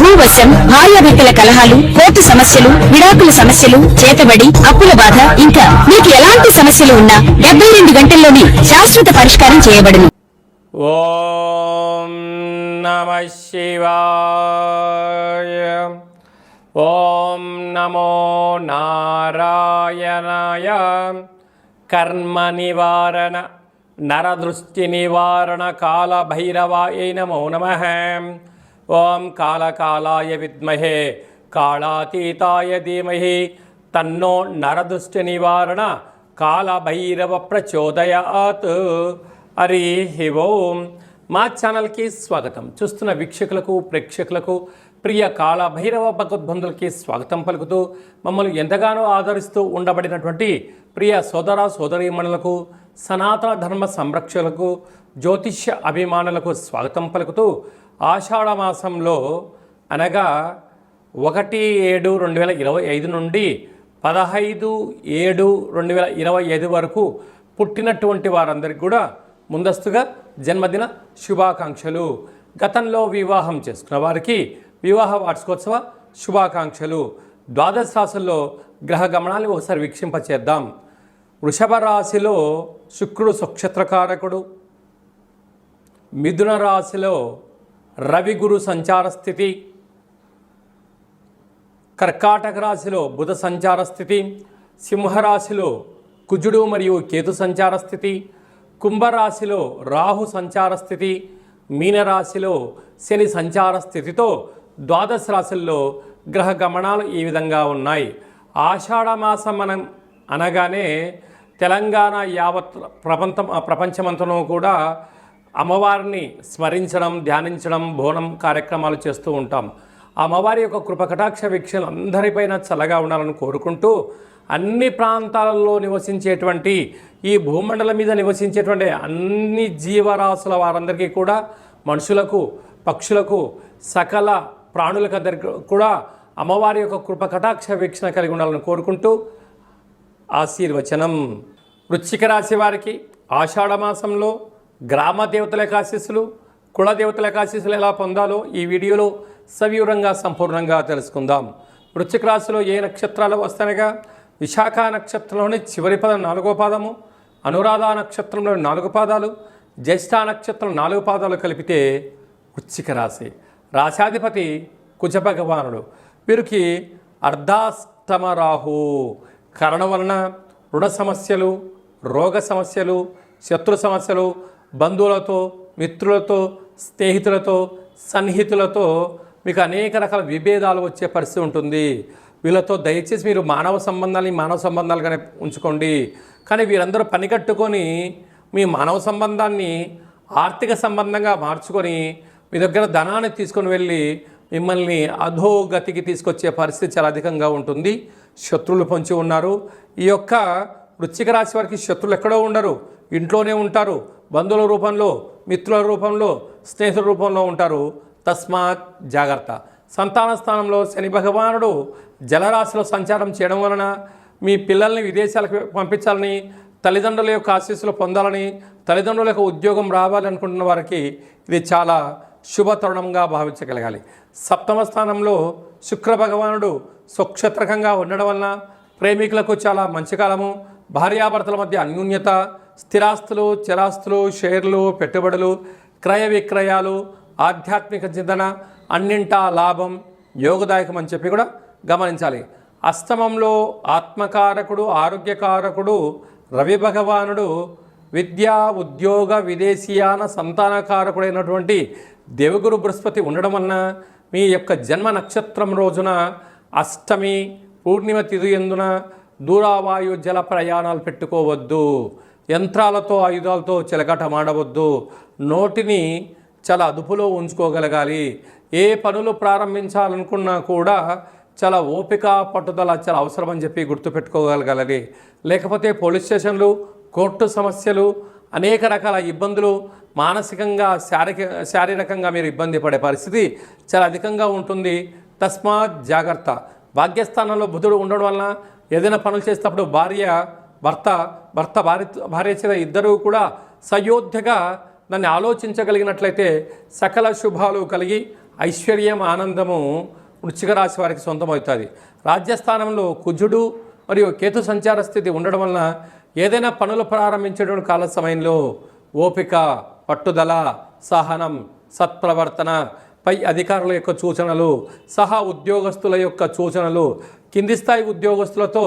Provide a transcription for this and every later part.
భూవశం భార్యాభర్తల కలహాలు కోర్టు సమస్యలు విడాకుల సమస్యలు చేతబడి అప్పుల బాధ ఇంకా మీకు ఎలాంటి సమస్యలు ఉన్నా డెబ్బై రెండు గంటల్లోనే శాశ్వత పరిష్కారం చేయబడును. ఓం నమ శివాయ. ఓం నమో నారాయణాయ. కర్మ నివారణ నరదృష్టి నివారణ కాల భైరవాయ నమో నమ. ఓం కాలకాలాయ విద్మహే కాళాతీతాయ ధీమహి తన్నో నరదృష్టి నివారణ కాలభైరవ ప్రచోదయాత్. హరి ఓం. మా ఛానల్కి స్వాగతం. చూస్తున్న వీక్షకులకు ప్రేక్షకులకు ప్రియ కాళభైరవ భగవద్బంధులకి స్వాగతం పలుకుతూ మమ్మల్ని ఎంతగానో ఆదరిస్తూ ఉండబడినటువంటి ప్రియ సోదర సోదరీమణులకు సనాతన ధర్మ సంరక్షకులకు జ్యోతిష్య అభిమానులకు స్వాగతం పలుకుతూ ఆషాఢ మాసంలో అనగా ఒకటి ఏడు రెండు వేల ఇరవై ఐదు నుండి పదహైదు ఏడు రెండు వేల ఇరవై ఐదు వరకు పుట్టినటువంటి వారందరికీ కూడా ముందస్తుగా జన్మదిన శుభాకాంక్షలు. గతంలో వివాహం చేసుకున్న వారికి వివాహ వార్షికోత్సవ శుభాకాంక్షలు. ద్వాదశ రాశుల్లో గ్రహ గమనాన్ని ఒకసారి వీక్షింపచేద్దాం. వృషభ రాశిలో శుక్రుడు సుక్షత్రకారకుడు మిథున రాశిలో రవిగురు సంచార స్థితి. కర్కాటక రాశిలో బుధ సంచార స్థితి. సింహరాశిలో కుజుడు మరియు కేతు సంచార స్థితి. కుంభరాశిలో రాహు సంచార స్థితి. మీనరాశిలో శని సంచార స్థితితో ద్వాదశ రాశుల్లో గ్రహ గమనాలు ఈ విధంగా ఉన్నాయి. ఆషాఢమాసం మనం అనగానే తెలంగాణ యావత్ ప్రపంచం ప్రపంచమంతనూ కూడా అమ్మవారిని స్మరించడం ధ్యానించడం బోనం కార్యక్రమాలు చేస్తూ ఉంటాం. అమ్మవారి యొక్క కృపకటాక్ష వీక్షలు అందరిపైన చల్లగా ఉండాలని కోరుకుంటూ అన్ని ప్రాంతాలలో నివసించేటువంటి ఈ భూమండలం మీద నివసించేటువంటి అన్ని జీవరాశుల వారందరికీ కూడా మనుషులకు పక్షులకు సకల ప్రాణులకందరికీ కూడా అమ్మవారి యొక్క కృపకటాక్ష వీక్షణ కలిగి ఉండాలని కోరుకుంటూ ఆశీర్వచనం. వృశ్చిక రాశి వారికి ఆషాఢ మాసంలో గ్రామ దేవతల ఆశీస్సులు కుల దేవతల ఆశీస్సులు ఎలా పొందాలో ఈ వీడియోలో సవివరంగా సంపూర్ణంగా తెలుసుకుందాం. వృశ్చిక రాశిలో ఏ నక్షత్రాలు వస్తానగా విశాఖ నక్షత్రంలోని చివరి పదం నాలుగో పాదము అనురాధ నక్షత్రంలోని నాలుగు పాదాలు జ్యేష్ఠ నక్షత్రం నాలుగు పాదాలు కలిపితే వృశ్చిక రాశి. రాశాధిపతి కుజ భగవానుడు. వీరికి అర్ధాష్టమ రాహు. కారణం వలన రుణ సమస్యలు రోగ సమస్యలు శత్రు సమస్యలు బంధువులతో మిత్రులతో స్నేహితులతో సన్నిహితులతో మీకు అనేక రకాల విభేదాలు వచ్చే పరిస్థితి ఉంటుంది. వీళ్ళతో దయచేసి మీరు మానవ సంబంధాలని మానవ సంబంధాలుగానే ఉంచుకోండి. కానీ వీరందరూ పనికట్టుకొని మీ మానవ సంబంధాన్ని ఆర్థిక సంబంధంగా మార్చుకొని మీ దగ్గర ధనాన్ని తీసుకొని వెళ్ళి మిమ్మల్ని అధోగతికి తీసుకొచ్చే పరిస్థితి చాలా అధికంగా ఉంటుంది. శత్రువులు పొంచి ఉన్నారు. ఈ యొక్క వృశ్చిక రాశి వారికి శత్రులు ఎక్కడో ఉండరు. ఇంట్లోనే ఉంటారు బంధువుల రూపంలో మిత్రుల రూపంలో స్నేహితుల రూపంలో ఉంటారు. తస్మాత్ జాగ్రత్త. సంతాన స్థానంలో శని భగవానుడు జలరాశిలో సంచారం చేయడం వలన మీ పిల్లల్ని విదేశాలకు పంపించాలని తల్లిదండ్రుల యొక్క ఆశీస్సులు పొందాలని తల్లిదండ్రుల యొక్క ఉద్యోగం రావాలనుకుంటున్న వారికి ఇది చాలా శుభతరుణంగా భావించగలగాలి. సప్తమ స్థానంలో శుక్ర భగవానుడు సుక్షత్రకంగా ఉండడం వలన ప్రేమికులకు చాలా మంచి కాలము భార్యాభర్తల మధ్య అన్యూన్యత స్థిరాస్తులు చిరాస్తులు షేర్లు పెట్టుబడులు క్రయ విక్రయాలు ఆధ్యాత్మిక చింతన అన్నింటా లాభం యోగదాయకం అని చెప్పి కూడా గమనించాలి. అష్టమంలో ఆత్మకారకుడు ఆరోగ్యకారకుడు రవి భగవానుడు విద్యా ఉద్యోగ విదేశీయాన సంతానకారకుడైనటువంటి దేవగురు బృహస్పతి ఉండడం వలన మీ యొక్క జన్మ నక్షత్రం రోజున అష్టమి పూర్ణిమ తిథి ఎందున దూరావాయు జల ప్రయాణాలు పెట్టుకోవద్దు. యంత్రాలతో ఆయుధాలతో చిలకటమాడవద్దు నోటిని చాలా అదుపులో ఉంచుకోగలగాలి. ఏ పనులు ప్రారంభించాలనుకున్నా కూడా చాలా ఓపిక పట్టుదల చాలా అవసరం అని చెప్పి గుర్తుపెట్టుకోగలగాలి. లేకపోతే పోలీస్ స్టేషన్లు కోర్టు సమస్యలు అనేక రకాల ఇబ్బందులు మానసికంగా శారీరక శారీరకంగా మీరు ఇబ్బంది పడే పరిస్థితి చాలా అధికంగా ఉంటుంది. తస్మాత్ జాగ్రత్త. భాగ్యస్థానంలో బుధుడు ఉండడం వలన ఏదైనా పనులు చేసేటప్పుడు భార్య భర్త భర్త భార్య భార్య చేత ఇద్దరూ కూడా సయోధ్యగా నన్ను ఆలోచించగలిగినట్లయితే సకల శుభాలు కలిగి ఐశ్వర్యం ఆనందము వృశ్చిక రాశి వారికి సొంతమవుతుంది. రాజ్యస్థానంలో కుజుడు మరియు కేతు సంచార స్థితి ఉండడం వలన ఏదైనా పనులు ప్రారంభించడం కాల సమయంలో ఓపిక పట్టుదల సహనం సత్ప్రవర్తన పై అధికారుల యొక్క సూచనలు సహా ఉద్యోగస్తుల యొక్క సూచనలు కింది స్థాయి ఉద్యోగస్తులతో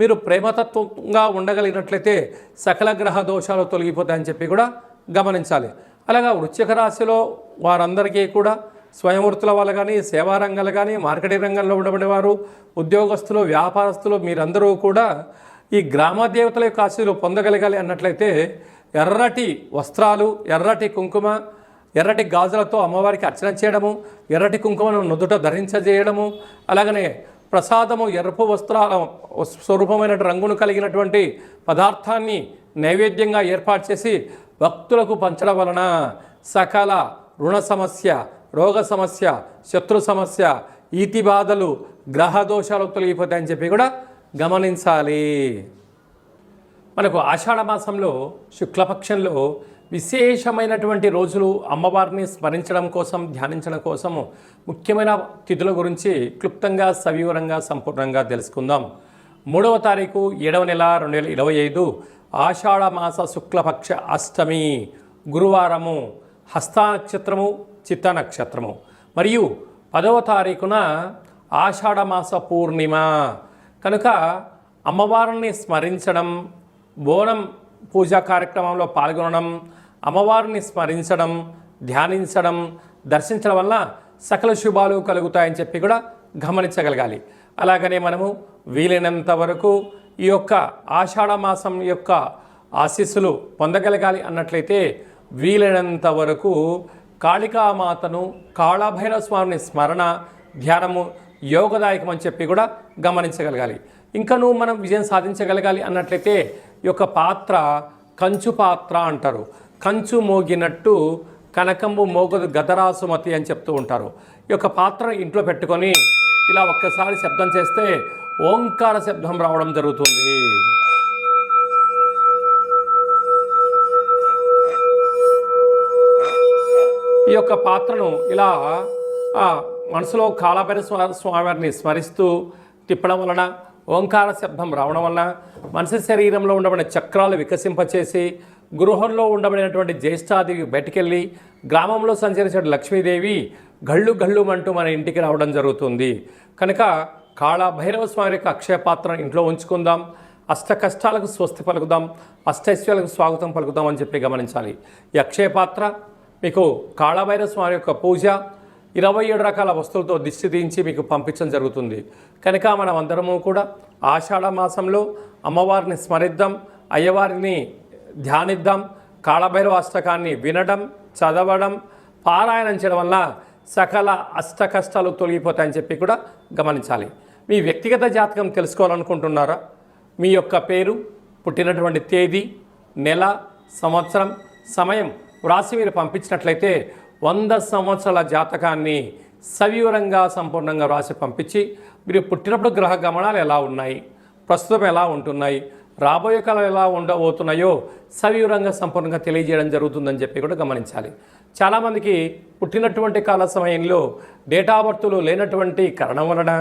మీరు ప్రేమతత్వంగా ఉండగలిగినట్లయితే సకల గ్రహ దోషాలు తొలగిపోతాయని చెప్పి కూడా గమనించాలి. అలాగా వృశ్చిక రాశిలో వారందరికీ కూడా స్వయంవృత్తుల వాళ్ళు కానీ సేవా రంగాలు కానీ మార్కెటింగ్ రంగంలో ఉండబడేవారు ఉద్యోగస్తులు వ్యాపారస్తులు మీరందరూ కూడా ఈ గ్రామ దేవతల యొక్క ఆశీస్సులు పొందగలగాలి అన్నట్లయితే ఎర్రటి వస్త్రాలు ఎర్రటి కుంకుమ ఎర్రటి గాజులతో అమ్మవారికి అర్చన చేయడము ఎర్రటి కుంకుమను నుదుట ధరించజేయడము అలాగనే ప్రసాదము ఎరుపు వస్త్రాల స్వరూపమైన రంగును కలిగినటువంటి పదార్థాన్ని నైవేద్యంగా ఏర్పాటు చేసి భక్తులకు పంచడం వలన సకల రుణ సమస్య రోగ సమస్య శత్రు సమస్య ఈతి బాధలు గ్రహ దోషాలు తొలగిపోతాయని చెప్పి కూడా గమనించాలి. మనకు ఆషాఢ మాసంలో శుక్లపక్షంలో విశేషమైనటువంటి రోజులు అమ్మవారిని స్మరించడం కోసం ధ్యానించడం కోసం ముఖ్యమైన తిథుల గురించి క్లుప్తంగా సవివరంగా సంపూర్ణంగా తెలుసుకుందాం. మూడవ తారీఖు ఏడవ నెల రెండు వేల ఇరవై ఐదు ఆషాఢ మాస శుక్లపక్ష అష్టమి గురువారము హస్త నక్షత్రము చిత్త నక్షత్రము. మరియు పదవ తారీఖున ఆషాఢ మాస పూర్ణిమ. కనుక అమ్మవారిని స్మరించడం బోనం పూజా కార్యక్రమంలో పాల్గొనడం అమ్మవారిని స్మరించడం ధ్యానించడం దర్శించడం వల్ల సకల శుభాలు కలుగుతాయని చెప్పి కూడా గమనించగలగాలి. అలాగనే మనము వీలైనంత వరకు ఈ యొక్క ఆషాఢ మాసం యొక్క ఆశీస్సులు పొందగలగాలి అన్నట్లయితే వీలైనంత వరకు కాళికామాతను కాళభైరవ స్వామిని స్మరణ ధ్యానము యోగదాయకం అని చెప్పి కూడా గమనించగలగాలి. ఇంకనూ మనం విజయం సాధించగలగాలి అన్నట్లయితే ఈ యొక్క పాత్ర కంచు పాత్ర అంటారు. కంచు మోగినట్టు కనకంబు మోగదు గదరాసుమతి అని చెప్తూ ఉంటారు. ఈ యొక్క పాత్ర ఇంట్లో పెట్టుకొని ఇలా ఒక్కసారి శబ్దం చేస్తే ఓంకార శబ్దం రావడం జరుగుతుంది. ఈ యొక్క పాత్రను ఇలా మనసులో కాళభైర స్వామివారిని స్మరిస్తూ తిప్పడం వలన ఓంకార శబ్దం రావడం వలన మనిషి శరీరంలో ఉండబడిన చక్రాలు వికసింపచేసి గృహంలో ఉండబడినటువంటి జ్యేష్ఠాదేవి బయటికెళ్ళి గ్రామంలో సంచరించిన లక్ష్మీదేవి. గళ్ళు గళ్ళు అంటూ మన ఇంటికి రావడం జరుగుతుంది. కనుక కాళభైరవ స్వామి యొక్క అక్షయ పాత్రను ఇంట్లో ఉంచుకుందాం. అష్ట కష్టాలకు స్వస్తి పలుకుదాం. అష్టైశ్వర్యాలకు స్వాగతం పలుకుదాం అని చెప్పి గమనించాలి. ఈ అక్షయ పాత్ర మీకు కాళభైరవ స్వామి యొక్క పూజ ఇరవై ఏడు రకాల వస్తువులతో దిష్టి తీయించి మీకు పంపించడం జరుగుతుంది. కనుక మనం అందరము కూడా ఆషాఢ మాసంలో అమ్మవారిని స్మరిద్దాం. అయ్యవారిని ధ్యానిద్దాం. కాళభైరవ అష్టకాన్ని వినడం చదవడం పారాయణం చేయడం వల్ల సకల అష్ట కష్టాలు తొలగిపోతాయని చెప్పి కూడా గమనించాలి. మీ వ్యక్తిగత జాతకం తెలుసుకోవాలనుకుంటున్నారా? మీ యొక్క పేరు పుట్టినటువంటి తేదీ నెల సంవత్సరం సమయం వ్రాసి మీరు పంపించినట్లయితే వంద సంవత్సరాల జాతకాన్ని సవివరంగా సంపూర్ణంగా వ్రాసి పంపించి మీరు పుట్టినప్పుడు గ్రహ గమనాలు ఎలా ఉన్నాయి? ప్రస్తుతం ఎలా ఉంటున్నాయి? రాబోయే కాలం ఎలా ఉండబోతున్నాయో సవివరంగా సంపూర్ణంగా తెలియజేయడం జరుగుతుందని చెప్పి కూడా గమనించాలి. చాలామందికి పుట్టినటువంటి కాల సమయంలో డేటా బర్త్లు లేనటువంటి కారణం వలన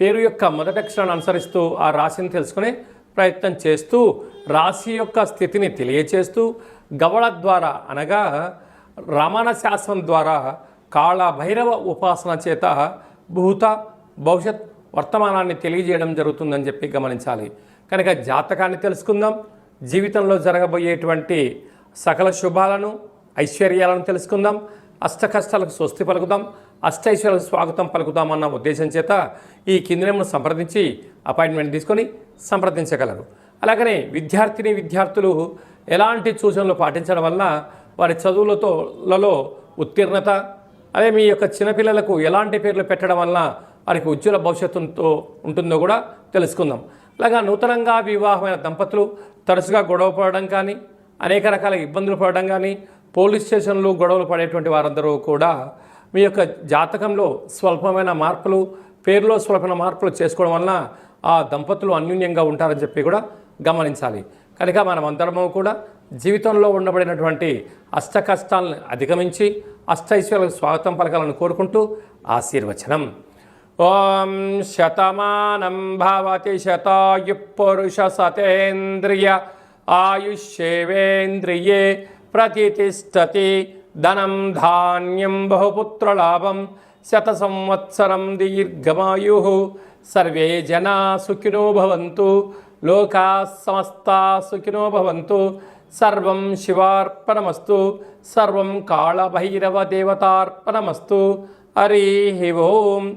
పేరు యొక్క మొదటి అక్షరాన్ని అనుసరిస్తూ ఆ రాశిని తెలుసుకునే ప్రయత్నం చేస్తూ రాశి యొక్క స్థితిని తెలియచేస్తూ గవళ ద్వారా అనగా రమణ శాస్త్రం ద్వారా కాళ భైరవ ఉపాసన చేత భూత భవిష్యత్ వర్తమానాన్ని తెలియజేయడం జరుగుతుందని చెప్పి గమనించాలి. కనుక జాతకాన్ని తెలుసుకుందాం. జీవితంలో జరగబోయేటువంటి సకల శుభాలను ఐశ్వర్యాలను తెలుసుకుందాం. అష్ట కష్టాలకు స్వస్తి పలుకుదాం. అష్టైశ్వర్యాలకు స్వాగతం పలుకుదాం అన్న ఉద్దేశం చేత ఈ కిందనేమను సంప్రదించి అపాయింట్మెంట్ తీసుకొని సంప్రదించగలరు. అలాగనే విద్యార్థిని విద్యార్థులు ఎలాంటి సూచనలు పాటించడం వల్ల వారి చదువులతో లలో ఉత్తీర్ణత అదే మీ యొక్క చిన్నపిల్లలకు ఎలాంటి పేర్లు పెట్టడం వల్ల వారికి ఉజ్వల భవిష్యత్తుతో ఉంటుందో కూడా తెలుసుకుందాం. అలాగా నూతనంగా వివాహమైన దంపతులు తరచుగా గొడవ పడడం కానీ అనేక రకాల ఇబ్బందులు పడడం కానీ పోలీస్ స్టేషన్లు గొడవలు పడేటువంటి వారందరూ కూడా మీ యొక్క జాతకంలో స్వల్పమైన మార్పులు పేరులో స్వల్పమైన మార్పులు చేసుకోవడం వలన ఆ దంపతులు అన్యూన్యంగా ఉంటారని చెప్పి కూడా గమనించాలి. కనుక మనం అందరము కూడా జీవితంలో ఉండబడినటువంటి అష్ట కష్టాలను అధిగమించి అష్టైశ్వర్యాలకు స్వాగతం పలకాలని కోరుకుంటూ ఆశీర్వచనం. ఓం శతమానం భవతి శతాయు పురుష సతేంద్రియ ఆయుష్యేవేంద్రియే ప్రతిష్టతి ధనం ధాన్యం బహుపుత్రలాభం శత సంవత్సరం దీర్ఘమాయు. సర్వే జనా సుఖినో భవంతు లోకా సమస్తా సుఖినో భవంతు. సర్వం శివార్పణమస్తు సర్వం కాళభైరవ దేవతార్పణమస్తు. హరి ఓం.